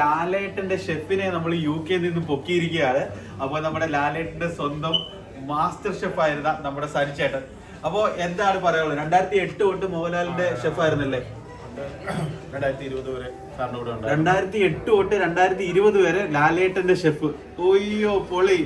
ലാലേട്ടന്റെ ഷെഫിനെ നമ്മൾ യു കെയിൽ നിന്ന് പൊക്കിയിരിക്കുകയാണ്. അപ്പോൾ നമ്മുടെ ലാലേട്ടന്റെ സ്വന്തം മാസ്റ്റർ ഷെഫ് ആയിരുന്ന നമ്മുടെ സരിച്ചേട്ടൻ. അപ്പോ എന്താണ് പറയാനുള്ളത്? രണ്ടായിരത്തി എട്ട് തൊട്ട് മോഹൻലാലിന്റെ ഷെഫ് ആയിരുന്നല്ലേ? രണ്ടായിരത്തി ഇരുപത് വരെ സാറിന്റെ കൂടെ ഉണ്ടായിരുന്നു. രണ്ടായിരത്തി എട്ട് തൊട്ട് രണ്ടായിരത്തി ഇരുപത് വരെ ലാലേട്ടന്റെ ഷെഫ്. ഒയ്യോ പൊളി.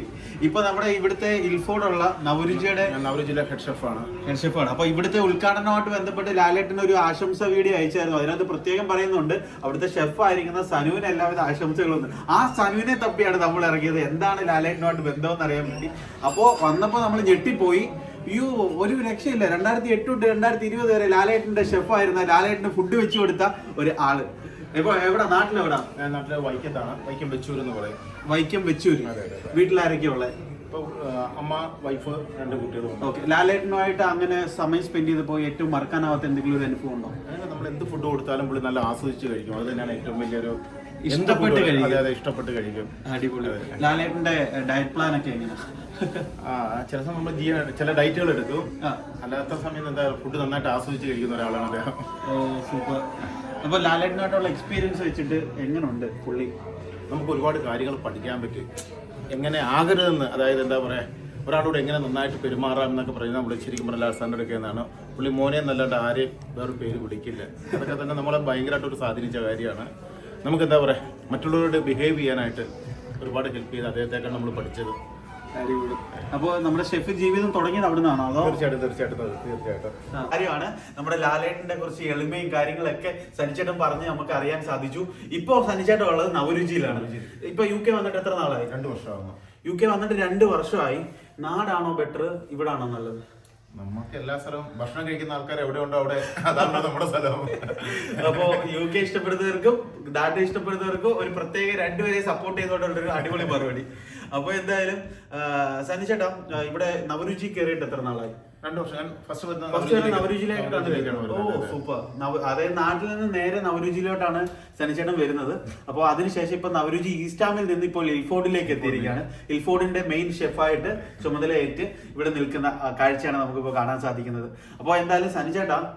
ഇപ്പൊ നമ്മുടെ ഇവിടുത്തെ ഇൽഫോഡുള്ള നവരുചിയുടെ ഞാൻ ഹെഡ് ഷെഫാണ് ഹെഡ് ഷെഫാണ് അപ്പൊ ഇവിടുത്തെ ഉദ്ഘാടനവുമായിട്ട് ബന്ധപ്പെട്ട് ലാലേട്ടന് ഒരു ആശംസ വീഡിയോ അയച്ചായിരുന്നു. അതിനകത്ത് പ്രത്യേകം പറയുന്നുണ്ട് അവിടുത്തെ ഷെഫ് ആയിരിക്കുന്ന സനുവിന് എല്ലാവിധ ആശംസകളും ആ സനുവിനെ തപ്പിയാണ് നമ്മൾ ഇറങ്ങിയത്. എന്താണ് ലാലേട്ടനുമായിട്ട് ബന്ധമെന്ന് അറിയാൻ വേണ്ടി. അപ്പോ വന്നപ്പോ നമ്മൾ ഞെട്ടിപ്പോയി. അയ്യോ ഒരു രക്ഷയില്ല. രണ്ടായിരത്തി എട്ട് തൊട്ട് രണ്ടായിരത്തി ഇരുപത് വരെ ലാലേട്ടന്റെ ഷെഫായിരുന്ന ലാലേട്ടന് ഫുഡ് വെച്ചു കൊടുത്ത ഒരു ആൾ. ഇപ്പൊ എവിടെ? നാട്ടിലെവിടാ? നാട്ടിലെ വൈക്കത്താണ്. വൈക്കം വെച്ചൂർ എന്ന് പറയും. വൈക്കം വെച്ചൂര്. വീട്ടിലാരൊക്കെയാ ഉള്ളത് അമ്മ വൈഫ് രണ്ട് കുട്ടികളും ഓക്കെ. ലാലേട്ടനുമായിട്ട് അങ്ങനെ സമയം സ്പെൻഡ് ചെയ്തപ്പോൾ ഏറ്റവും മറക്കാനാവാത്ത എന്തെങ്കിലും ഒരു അനുഭവം ഉണ്ടോ? അങ്ങനെ നമ്മൾ എന്ത് ഫുഡ് കൊടുത്താലും പുള്ളി നല്ല ആസ്വദിച്ച് കഴിക്കും. അത് തന്നെയാണ് ഏറ്റവും വലിയൊരു ഇഷ്ടപ്പെട്ട് കഴിക്കും. ഇഷ്ടപ്പെട്ട് കഴിക്കും. അടിപൊളി. ലാലേട്ടന്റെ ഡയറ്റ് പ്ലാൻ ഒക്കെ എങ്ങനെയാ? ആ ചില സമയം നമ്മൾ ജീവ ചില ഡയറ്റുകൾ എടുക്കും. അല്ലാത്ത സമയത്ത് എന്താ ഫുഡ് നന്നായിട്ട് ആസ്വദിച്ച് കഴിക്കുന്ന ഒരാളാണ് അദ്ദേഹം. ഓ സൂപ്പർ അപ്പൊ ലാലേട്ടനായിട്ടുള്ള എക്സ്പീരിയൻസ് വെച്ചിട്ട് എങ്ങനെയുണ്ട് പുള്ളി? നമുക്ക് ഒരുപാട് കാര്യങ്ങൾ പഠിക്കാൻ പറ്റും. എങ്ങനെ ആകരുതെന്ന് അതായത് എന്താ പറയാ ഒരാളോട് എങ്ങനെ നന്നായിട്ട് പെരുമാറാം എന്നൊക്കെ പറയുന്നത് നമ്മൾ ശരിക്കും പറഞ്ഞാൽ ലാസാന്റെ എടുക്കുന്നതാണ് പുള്ളി മോനെ എന്നല്ലാണ്ട് ആരെയും വേറെ പേര് വിളിക്കില്ല. അതൊക്കെ തന്നെ നമ്മളെ ഭയങ്കരമായിട്ട് ഒരു സ്വാധീനിച്ച കാര്യമാണ്. നമുക്ക് എന്താ പറയാ മറ്റുള്ളവരോട് ബിഹേവ് ചെയ്യാനായിട്ട് ഒരുപാട് ഹെൽപ്പ് ചെയ്ത് അദ്ദേഹത്തെക്കാണ് നമ്മൾ പഠിച്ചത്. അടിപൊളി. അപ്പൊ നമ്മുടെ ഷെഫ് ജീവിതം തുടങ്ങിയത് അവിടെ നിന്നാണോ അതോ? തീർച്ചയായിട്ടും തീർച്ചയായിട്ടും അതെ, തീർച്ചയായിട്ടും. കാര്യമാണ് നമ്മുടെ ലാലേട്ടന്റെ കുറച്ച് എളിമയും കാര്യങ്ങളൊക്കെ സനിച്ചേട്ടൻ പറഞ്ഞ് നമുക്ക് അറിയാൻ സാധിച്ചു. ഇപ്പൊ സനിച്ചേട്ടൻ ഉള്ളത് നവരുചിയിലാണ്. ഇപ്പൊ യു കെ വന്നിട്ട് എത്ര നാളായി? രണ്ട് വർഷമാകുന്നു യു കെ വന്നിട്ട് രണ്ട് വർഷമായി. നാടാണോ ബെറ്റർ? ഇവിടാണോ നല്ലത്? നമുക്ക് എല്ലാ സ്ഥലവും ഭക്ഷണം കഴിക്കുന്ന ആൾക്കാർ എവിടെ ഉണ്ടോ അവിടെ അതാണ് നമ്മുടെ സ്ഥലം. അപ്പോ യു കെ ഇഷ്ടപ്പെടുന്നവർക്കും ഡാറ്റ ഇഷ്ടപ്പെടുന്നവർക്കും ഒരു പ്രത്യേക രണ്ടുപേരെ സപ്പോർട്ട് ചെയ്തുകൊണ്ടുള്ള ഒരു അടിപൊളി മറുപടി. അപ്പൊ എന്തായാലും സനി ചേട്ടാ ഇവിടെ നവരുചി കയറിയിട്ട് എത്ര നാളായി? രണ്ട് വർഷം. ഫസ്റ്റ് നവരുചിയിലേക്കാണ് ഓ സൂപ്പർ. അതായത് നാട്ടിൽ നിന്ന് നേരെ നവരുചിയിലോട്ടാണ് സനിച്ചേട്ടൻ വരുന്നത്. അപ്പോൾ അതിനുശേഷം ഇപ്പൊ നവരുചി ഈസ്റ്റാമിൽ നിന്ന് ഇപ്പോൾ ഇൽഫോർഡിലേക്ക് എത്തിയിരിക്കുകയാണ്. ഇൽഫോർഡിന്റെ മെയിൻ ഷെഫായിട്ട് ചുമതലയേറ്റ് ഇവിടെ നിൽക്കുന്ന കാഴ്ചയാണ് നമുക്കിപ്പോൾ കാണാൻ സാധിക്കുന്നത്. അപ്പോൾ എന്തായാലും സനിചേട്ടാ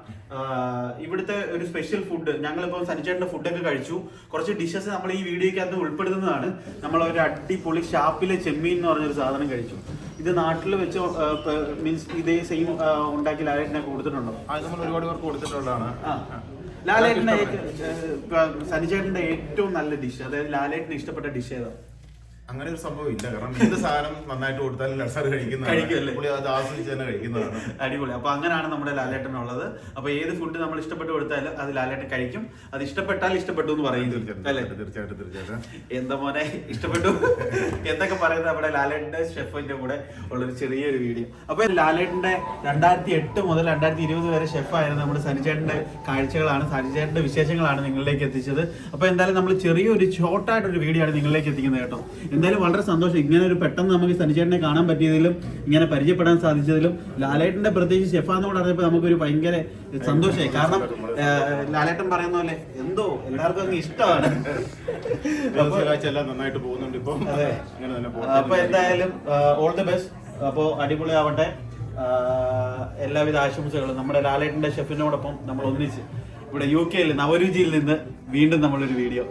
ഇവിടുത്തെ ഒരു സ്പെഷ്യൽ ഫുഡ് ഞങ്ങളിപ്പോൾ സനിചേട്ടന്റെ ഫുഡൊക്കെ കഴിച്ചു. കുറച്ച് ഡിഷസ് നമ്മൾ ഈ വീഡിയോയ്ക്കകത്ത് ഉൾപ്പെടുത്തുന്നതാണ്. നമ്മൾ ഒരു അടിപൊളി ഷാപ്പിലെ ചെമ്മീൻ എന്ന് പറഞ്ഞൊരു സാധനം കഴിച്ചു. ഇത് നാട്ടിൽ വെച്ച് മീൻസ് ഇതേ സെയിം ഉണ്ടാക്കി ലാലേട്ടനെ കൊടുത്തിട്ടുണ്ടോ? നമ്മൾ ഒരുപാട് പേർക്ക് കൊടുത്തിട്ടുള്ളതാണ്. ആ. ലാലേട്ടന്റെ സനിചേട്ടന്റെ ഏറ്റവും നല്ല ഡിഷ് അതായത് ലാലേട്ടന് ഇഷ്ടപ്പെട്ട ഡിഷ് ഏതാ? അങ്ങനെ ഒരു സംഭവം ഇല്ല. കാരണം എന്ത് സാധനം നന്നായിട്ട് കൊടുത്താലും ലസാർ പുള്ളി അത് ആസ്വദിച്ച് തന്നെ കഴിക്കുന്നതാണ്. അടിപൊളി. അപ്പൊ അങ്ങനെയാണ് നമ്മുടെ ലാലേട്ടൻ ഉള്ളത് അപ്പൊ ഏത് ഫുഡ് നമ്മൾ ഇഷ്ടപ്പെട്ട് കൊടുത്താലും അത് ലാലേട്ടൻ കഴിക്കും. അത് ഇഷ്ടപ്പെട്ടാൽ ഇഷ്ടപ്പെട്ടു എന്ന് പറയും. തീർച്ചയായിട്ടും തീർച്ചയായിട്ടും തീർച്ചയായിട്ടും എന്താ മോനെ? ഇഷ്ടപ്പെട്ടു? എന്തൊക്കെ പറയുന്നത് നമ്മുടെ ലാലേട്ടന്റെ ഷെഫിന്റെ കൂടെ ഉള്ളൊരു ചെറിയൊരു വീഡിയോ. അപ്പൊ ലാലേട്ടന്റെ രണ്ടായിരത്തി എട്ട് മുതൽ രണ്ടായിരത്തി ഇരുപത് വരെ ഷെഫായിരുന്നു നമ്മുടെ സനിചേട്ടന്റെ കാഴ്ചകളാണ് സനിചേട്ടന്റെ വിശേഷങ്ങളാണ് നിങ്ങളിലേക്ക് എത്തിച്ചത്. അപ്പൊ എന്തായാലും നമ്മൾ ചെറിയൊരു ഷോർട്ടായിട്ടൊരു വീഡിയോ ആണ് നിങ്ങളിലേക്ക് എത്തിക്കുന്നത് കേട്ടോ. എന്തായാലും വളരെ സന്തോഷം. ഇങ്ങനെ ഒരു പെട്ടെന്ന് നമുക്ക് സനിചേട്ടനെ കാണാൻ പറ്റിയതിലും ഇങ്ങനെ പരിചയപ്പെടാൻ സാധിച്ചതിലും ലാലേട്ടന്റെ പ്രത്യേകിച്ച് ഷെഫാന്ന് കൂടെ അറിഞ്ഞപ്പോൾ നമുക്കൊരു ഭയങ്കര സന്തോഷമായി. കാരണം ലാലേട്ടൻ പറയുന്ന പോലെ എന്തോ എല്ലാവർക്കും അങ്ങ് ഇഷ്ടമാണ്. നന്നായിട്ട് പോകുന്നുണ്ട് ഇപ്പൊ. അപ്പൊ എന്തായാലും ഓൾ ദി ബെസ്റ്റ് അപ്പോ അടിപൊളി ആവട്ടെ എല്ലാവിധ ആശംസകളും നമ്മുടെ ലാലേട്ടന്റെ ഷെഫിനോടൊപ്പം നമ്മൾ ഒന്നിച്ച് ഇവിടെ യു കെയിൽ നവരുചിയിൽ നിന്ന് വീണ്ടും നമ്മളൊരു വീഡിയോ.